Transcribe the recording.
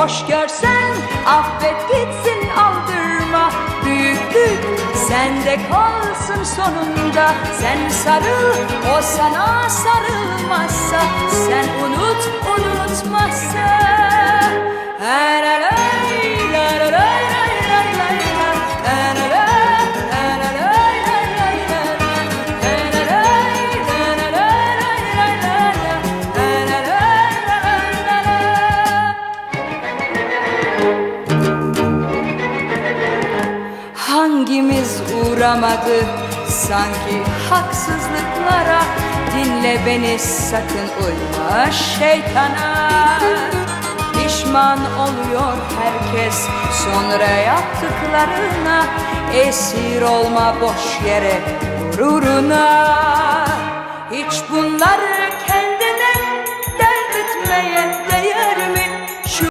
hoş görsen affet gitsin aldırma. Büyüklük sende kalsın sonunda. Sen sarıl o sana sarılmazsa Hangimiz uğramadı sanki haksızlıklara? Dinle beni sakın uyma şeytana. Pişman oluyor herkes sonra yaptıklarına. Esir olma boş yere gururuna. Hiç bunları